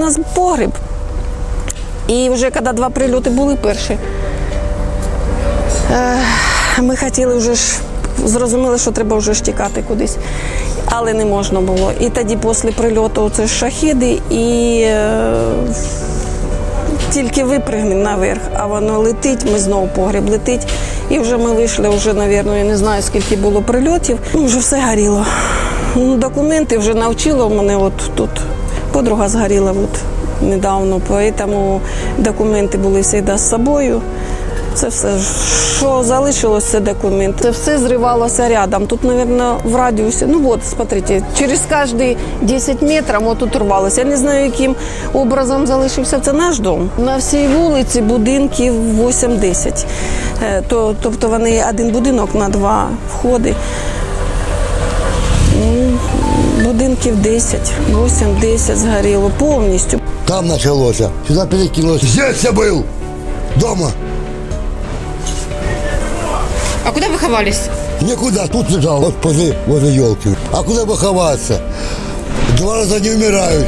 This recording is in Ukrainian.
нас погріб. І вже коли два прильоти були перші, е, ми хотіли вже ж зрозуміли, що треба вже ж тікати кудись. Але не можна було. І тоді після прильоту це ж шахіди і е, тільки випригнемо наверх, а воно летить, ми знову погріб летить. І вже ми вийшли, вже, напевно, я не знаю, скільки було прильотів. Ну, вже все горіло. Ну, Документи вже навчила мене от тут. Подруга згоріла от недавно, тому документи були завжди з собою. Це все, що залишилось, це документ. Це все зривалося рядом. Тут, мабуть, в радіусі. Ну от, смотрите, через кожні 10 метрів от рвалося. Я не знаю, яким образом залишився це наш дом. На всій вулиці будинків 8-10. Е, То, тобто вони один будинок на два входи. Ну, Будинків 10, 8-10 згоріло повністю. Там началося. Сюда перекинулось. Здесь я был. Дома. А куда вы ховались? Никуда. Тут лежал. Вот возле, возле елки. А куда бы ховаться? Два раза не умирают.